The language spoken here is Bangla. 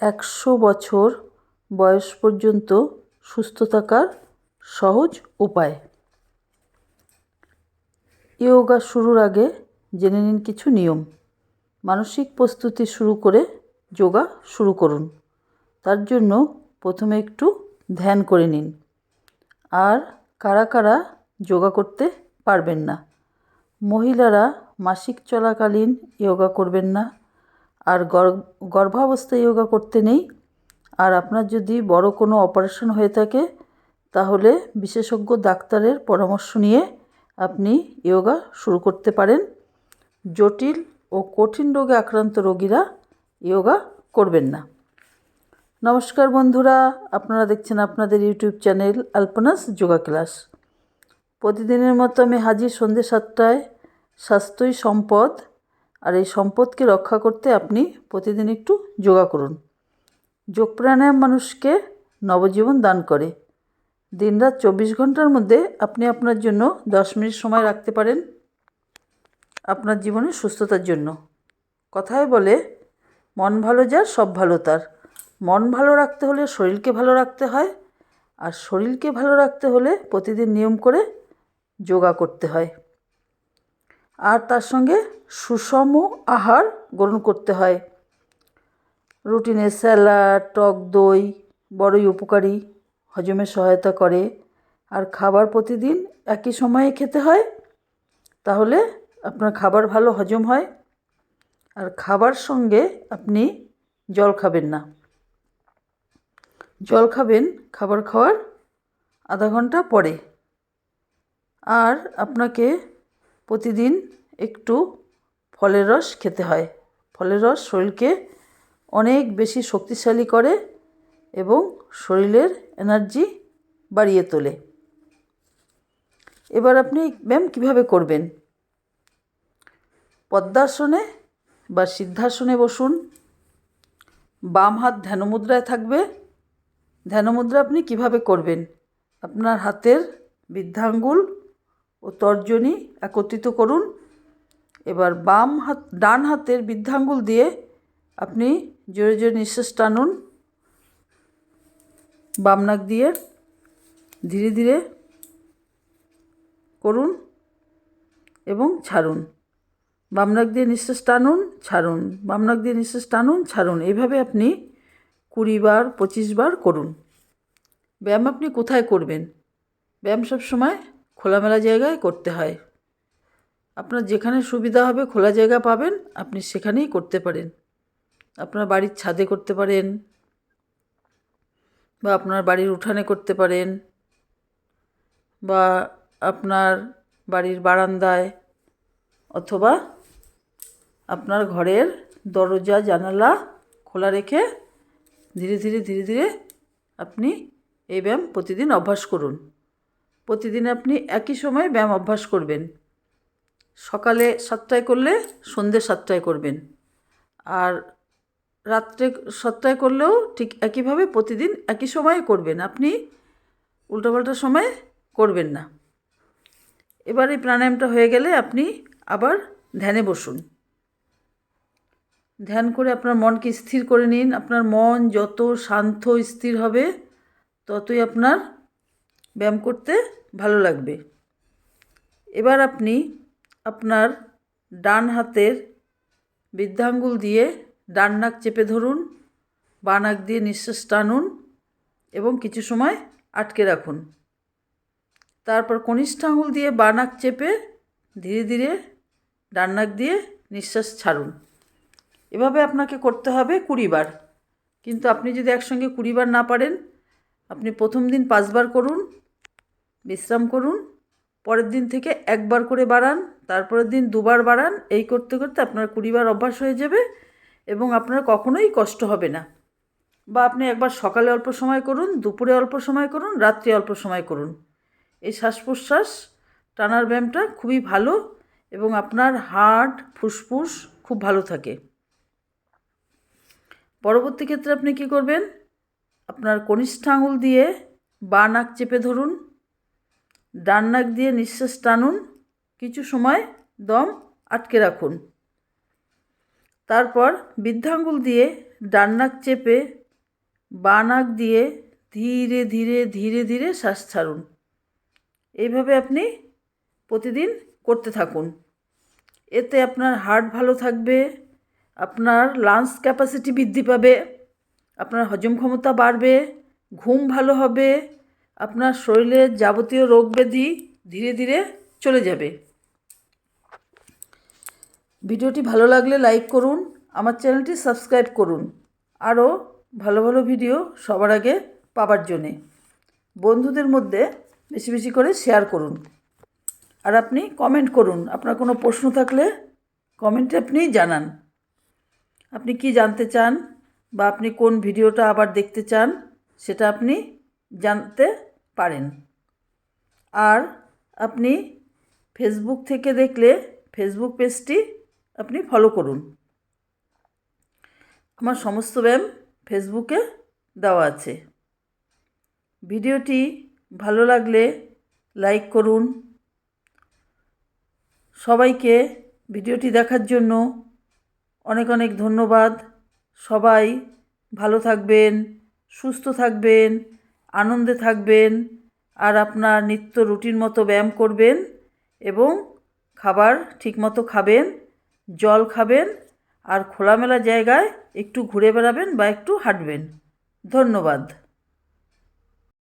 একশো বছর বয়স পর্যন্ত সুস্থ থাকার সহজ উপায়। ইয়োগা শুরুর আগে জেনে নিন কিছু নিয়ম। মানসিক প্রস্তুতি শুরু করে যোগা শুরু করুন। তার জন্য প্রথমে একটু ধ্যান করে নিন। আর কারা কারা যোগা করতে পারবেন না? মহিলারা মাসিক চলাকালীন যোগা করবেন না। আর গর্ভাবস্থায় যোগা করতে নেই। আর আপনার যদি বড় কোনো অপারেশন হয়ে থাকে, তাহলে বিশেষজ্ঞ ডাক্তারের পরামর্শ নিয়ে আপনি যোগা শুরু করতে পারেন। জটিল ও কঠিন রোগে আক্রান্ত রোগীরা যোগা করবেন না। নমস্কার বন্ধুরা, আপনারা দেখছেন আপনাদের YouTube channel Alpana's yoga class. প্রতিদিনের মতো আমি হাজির সন্ধ্যে সাতটায় স্বাস্থ্যই সম্পদ। আর এই সম্পদকে রক্ষা করতে আপনি প্রতিদিন একটু যোগা করুন। যোগ প্রাণায়াম মানুষকে নবজীবন দান করে। দিনরাত চব্বিশ ঘণ্টার মধ্যে আপনি আপনার জন্য দশ মিনিট সময় রাখতে পারেন আপনার জীবনের সুস্থতার জন্য। কথায় বলে, মন ভালো যার, সব ভালো তার। মন ভালো রাখতে হলে শরীরকে ভালো রাখতে হয় আর শরীরকে ভালো রাখতে হলে প্রতিদিন নিয়ম করে যোগা করতে হয়। আর তার সঙ্গে সুষম আহার গ্রহণ করতে হয়। রুটিনে স্যালাড, টক দই বড়ই উপকারী, হজমে সহায়তা করে। আর খাবার প্রতিদিন একই সময়ে খেতে হয়, তাহলে আপনার খাবার ভালো হজম হয়। আর খাবার সঙ্গে আপনি জল খাবেন না। জল খাবেন খাবার খাওয়ার আধা ঘণ্টা পরে। আর আপনাকে প্রতিদিন একটু ফলের রস খেতে হয়। ফলের রস শরীরকে অনেক বেশি শক্তিশালী করে এবং শরীরের এনার্জি বাড়িয়ে তোলে। এবার আপনি ব্যায়াম কীভাবে করবেন? পদ্মাসনে বা সিদ্ধাসনে বসুন। বাম হাত ধ্যানমুদ্রায় থাকবে। ধ্যানমুদ্রা আপনি কীভাবে করবেন? আপনার হাতের বৃদ্ধাঙ্গুল ও তর্জনী একত্রিত করুন। এবার বাম হাত, ডান হাতের বৃদ্ধাঙ্গুল দিয়ে আপনি জোরে জোরে নিঃশ্বাস টানুন। বাম নাক দিয়ে ধীরে ধীরে করুন এবং ছাড়ুন। বাম নাক দিয়ে নিঃশ্বাস টানুন, ছাড়ুন। বাম নাক দিয়ে নিঃশ্বাস টানুন, ছাড়ুন। এইভাবে আপনি কুড়ি বার, পঁচিশ বার করুন। ব্যায়াম আপনি কোথায় করবেন? ব্যায়াম সব সময় খোলামেলা জায়গায় করতে হয়। আপনার যেখানে সুবিধা হবে খোলা জায়গা পাবেন, আপনি সেখানেই করতে পারেন। আপনার বাড়ির ছাদে করতে পারেন বা আপনার বাড়ির উঠানে করতে পারেন বা আপনার বাড়ির বারান্দায় অথবা আপনার ঘরের দরজা, জানালা খোলা রেখে ধীরে ধীরে ধীরে ধীরে আপনি এই ব্যায়াম প্রতিদিন অভ্যাস করুন। প্রতিদিন আপনি একই সময় ব্যায়াম অভ্যাস করবেন। সকালে সাতটায় করলে সন্ধ্যে সাতটায় করবেন। আর রাত্রে সাতটায় করলেও ঠিক একইভাবে প্রতিদিন একই সময়ে করবেন। আপনি উল্টোপাল্টা সময় করবেন না। এবার এই প্রাণায়ামটা হয়ে গেলে আপনি আবার ধ্যানে বসুন। ধ্যান করে আপনার মনকে স্থির করে নিন। আপনার মন যত শান্ত স্থির হবে, ততই আপনার ব্যায়াম করতে ভালো লাগবে। এবার আপনি আপনার ডান হাতের বৃদ্ধাঙ্গুল দিয়ে ডান নাক চেপে ধরুন, বা নাক দিয়ে নিঃশ্বাস টানুন এবং কিছু সময় আটকে রাখুন। তারপর কনিষ্ঠ দিয়ে বা নাক চেপে ধীরে ধীরে ডান নাক দিয়ে নিঃশ্বাস ছাড়ুন। এভাবে আপনাকে করতে হবে কুড়ি বার কিন্তু আপনি যদি একসঙ্গে কুড়ি বার না পারেন, আপনি প্রথম দিন পাঁচবার করুন বিশ্রাম করুন, পরের দিন থেকে একবার করে বাড়ান, তারপরের দিন দুবার বাড়ান, এই করতে করতে আপনার কুড়িবার অভ্যাস হয়ে যাবে এবং আপনার কখনোই কষ্ট হবে না। বা আপনি একবার সকালে অল্প সময় করুন, দুপুরে অল্প সময় করুন, রাত্রে অল্প সময় করুন। এই শ্বাস প্রশ্বাস টানার ব্যায়ামটা খুবই ভালো এবং আপনার হার্ট ফুসফুস খুব ভালো থাকে। পরবর্তী ক্ষেত্রে আপনি কী করবেন? আপনার কনিষ্ঠ দিয়ে বা নাক চেপে ধরুন ডান নাক দিয়ে নিঃশ্বাস টানুন, কিছু সময় দম আটকে রাখুন। তারপর বৃদ্ধাঙ্গুল দিয়ে ডান নাক চেপে বাঁ নাক দিয়ে ধীরে ধীরে ধীরে ধীরে শ্বাস ছাড়ুন। এইভাবে আপনি প্রতিদিন করতে থাকুন। এতে আপনার হার্ট ভালো থাকবে, আপনার লাংস ক্যাপাসিটি বৃদ্ধি পাবে, আপনার হজম ক্ষমতা বাড়বে, ঘুম ভালো হবে আপনার শরীরের যাবতীয় রোগ ব্যাধি ধীরে ধীরে চলে যাবে। ভিডিওটি ভালো লাগলে লাইক করুন, আমার চ্যানেলটি সাবস্ক্রাইব করুন। আরও ভালো ভালো ভিডিও সবার আগে পাবার জন্যে। বন্ধুদের মধ্যে বেশি বেশি করে শেয়ার করুন। আর আপনি কমেন্ট করুন, আপনার কোনো প্রশ্ন থাকলে কমেন্টে আপনি জানান। আপনি কি জানতে চান বা আপনি কোন ভিডিওটা আবার দেখতে চান, সেটা আপনি জানতে পারেন। আর আপনি ফেসবুক থেকে দেখলে ফেসবুক পেজটি আপনি ফলো করুন। আমার সমস্ত ব্যায়াম ফেসবুকে দেওয়া আছে। ভিডিওটি ভালো লাগলে লাইক করুন। সবাইকে ভিডিওটি দেখার জন্য অনেক অনেক ধন্যবাদ। সবাই ভালো থাকবেন, সুস্থ থাকবেন। আনন্দে থাকবেন আর আপনার নিত্য রুটিন মতো ব্যায়াম করবেন এবং খাবার ঠিকমতো খাবেন, জল খাবেন আর খোলামেলা জায়গায় একটু ঘুরে বেড়াবেন বা একটু হাঁটবেন। ধন্যবাদ।